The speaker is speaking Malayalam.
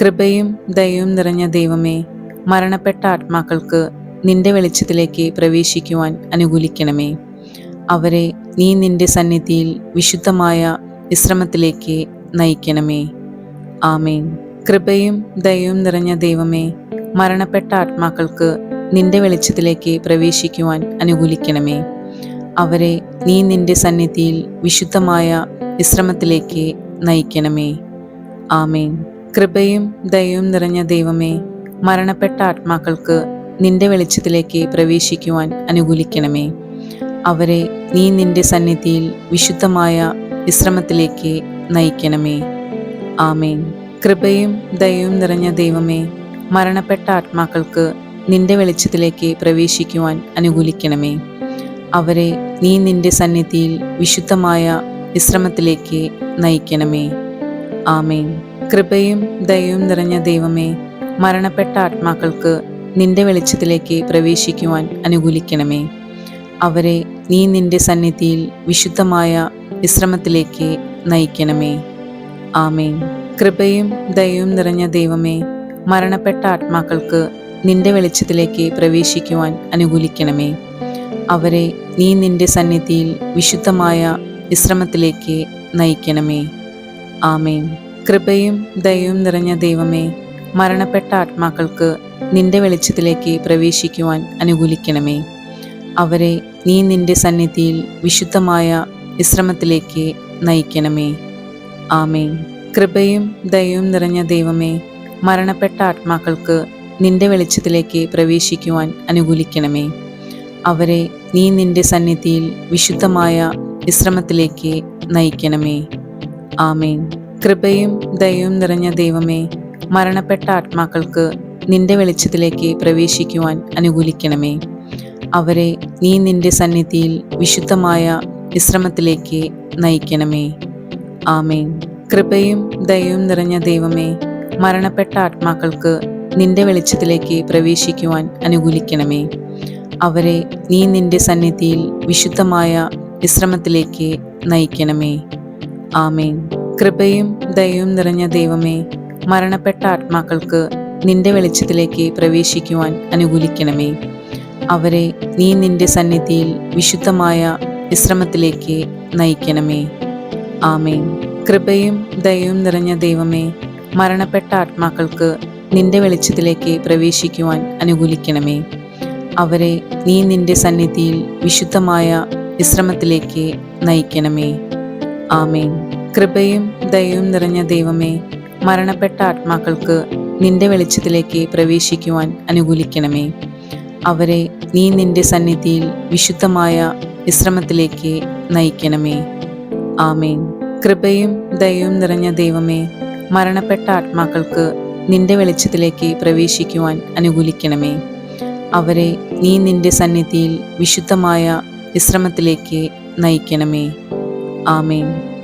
കൃപയും ദയവും നിറഞ്ഞ ദൈവമേ മരണപ്പെട്ട ആത്മാക്കൾക്ക് നിന്റെ വെളിച്ചത്തിലേക്ക് പ്രവേശിക്കുവാൻ അനുകൂലിക്കണമേ. അവരെ നീ നിന്റെ സന്നിധിയിൽ വിശുദ്ധമായ വിശ്രമത്തിലേക്ക് നയിക്കണമേ. ആമേൻ. കൃപയും ദയവും നിറഞ്ഞ ദൈവമേ മരണപ്പെട്ട ആത്മാക്കൾക്ക് നിന്റെ വെളിച്ചത്തിലേക്ക് പ്രവേശിക്കുവാൻ അനുകൂലിക്കണമേ. അവരെ നീ നിന്റെ സന്നിധിയിൽ വിശുദ്ധമായ വിശ്രമത്തിലേക്ക് നയിക്കണമേ. ആമേൻ. കൃപയും ദയയും നിറഞ്ഞ ദൈവമേ മരണപ്പെട്ട ആത്മാക്കൾക്ക് നിന്റെ വെളിച്ചത്തിലേക്ക് പ്രവേശിക്കുവാൻ അനുകൂലിക്കണമേ. അവരെ നീ നിന്റെ സന്നിധിയിൽ വിശുദ്ധമായ വിശ്രമത്തിലേക്ക് നയിക്കണമേ. ആമേൻ. കൃപയും ദയയും നിറഞ്ഞ ദൈവമേ മരണപ്പെട്ട ആത്മാക്കൾക്ക് നിന്റെ വെളിച്ചത്തിലേക്ക് പ്രവേശിക്കുവാൻ അനുകൂലിക്കണമേ. അവരെ നീ നിന്റെ സന്നിധിയിൽ വിശുദ്ധമായ വിശ്രമത്തിലേക്ക് നയിക്കണമേ. ആമേൻ. കൃപയും ദയവും നിറഞ്ഞ ദൈവമേ മരണപ്പെട്ട ആത്മാക്കൾക്ക് നിന്റെ വെളിച്ചത്തിലേക്ക് പ്രവേശിക്കുവാൻ അനുകൂലിക്കണമേ. അവരെ നീ നിന്റെ സന്നിധിയിൽ വിശുദ്ധമായ വിശ്രമത്തിലേക്ക് നയിക്കണമേ. ആമേൻ. കൃപയും ദയവും നിറഞ്ഞ ദൈവമേ മരണപ്പെട്ട ആത്മാക്കൾക്ക് നിന്റെ വെളിച്ചത്തിലേക്ക് പ്രവേശിക്കുവാൻ അനുകൂലിക്കണമേ. അവരെ നീ നിന്റെ സന്നിധിയിൽ വിശുദ്ധമായ വിശ്രമത്തിലേക്ക് നയിക്കണമേ. ആമേൻ. കൃപയും ദയവും നിറഞ്ഞ ദൈവമേ മരണപ്പെട്ട ആത്മാക്കൾക്ക് നിന്റെ വെളിച്ചത്തിലേക്ക് പ്രവേശിക്കുവാൻ അനുകൂലിക്കണമേ. അവരെ നീ നിന്റെ സന്നിധിയിൽ വിശുദ്ധമായ വിശ്രമത്തിലേക്ക് നയിക്കണമേ. ആമേൻ. കൃപയും ദയവും നിറഞ്ഞ ദൈവമേ മരണപ്പെട്ട ആത്മാക്കൾക്ക് നിന്റെ വെളിച്ചത്തിലേക്ക് പ്രവേശിക്കുവാൻ അനുകൂലിക്കണമേ. അവരെ നീ നിന്റെ സന്നിധിയിൽ വിശുദ്ധമായ വിശ്രമത്തിലേക്ക് നയിക്കണമേ. ആമേൻ. കൃപയും ദയവും നിറഞ്ഞ ദൈവമേ മരണപ്പെട്ട ആത്മാക്കൾക്ക് നിന്റെ വെളിച്ചത്തിലേക്ക് പ്രവേശിക്കുവാൻ അനുകൂലിക്കണമേ. അവരെ നീ നിന്റെ സന്നിധിയിൽ വിശുദ്ധമായ വിശ്രമത്തിലേക്ക് നയിക്കണമേ. ആമേൻ. കൃപയും ദയവും നിറഞ്ഞ ദൈവമേ മരണപ്പെട്ട ആത്മാക്കൾക്ക് നിന്റെ വെളിച്ചത്തിലേക്ക് പ്രവേശിക്കുവാൻ അനുകൂലിക്കണമേ. അവരെ നീ നിന്റെ സന്നിധിയിൽ വിശുദ്ധമായ വിശ്രമത്തിലേക്ക് നയിക്കണമേ. ആമേൻ. കൃപയും ദയവും നിറഞ്ഞ ദൈവമേ മരണപ്പെട്ട ആത്മാക്കൾക്ക് നിന്റെ വെളിച്ചത്തിലേക്ക് പ്രവേശിക്കുവാൻ അനുകൂലിക്കണമേ. അവരെ നീ നിന്റെ സന്നിധിയിൽ വിശുദ്ധമായ വിശ്രമത്തിലേക്ക് നയിക്കണമേ. ആമേൻ. കൃപയും ദയവും നിറഞ്ഞ ദൈവമേ മരണപ്പെട്ട ആത്മാക്കൾക്ക് നിന്റെ വെളിച്ചത്തിലേക്ക് പ്രവേശിക്കുവാൻ അനുകൂലിക്കണമേ. അവരെ നീ നിന്റെ സന്നിധിയിൽ വിശുദ്ധമായ വിശ്രമത്തിലേക്ക് നയിക്കണമേ. ആമേൻ. കൃപയും ദയയും നിറഞ്ഞ ദൈവമേ മരണപ്പെട്ട ആത്മാക്കൾക്ക് നിന്റെ വെളിച്ചത്തിലേക്ക് പ്രവേശിക്കുവാൻ അനുകൂലിക്കണമേ. അവരെ നീ നിന്റെ സന്നിധിയിൽ വിശുദ്ധമായ വിശ്രമത്തിലേക്ക് നയിക്കണമേ. ആമേൻ. കൃപയും ദയയും നിറഞ്ഞ ദൈവമേ മരണപ്പെട്ട ആത്മാക്കൾക്ക് നിന്റെ വെളിച്ചത്തിലേക്ക് പ്രവേശിക്കുവാൻ അനുകൂലിക്കണമേ. അവരെ നീ നിന്റെ സന്നിധിയിൽ വിശുദ്ധമായ വിശ്രമത്തിലേക്ക് നയിക്കണമേ. ആമേൻ.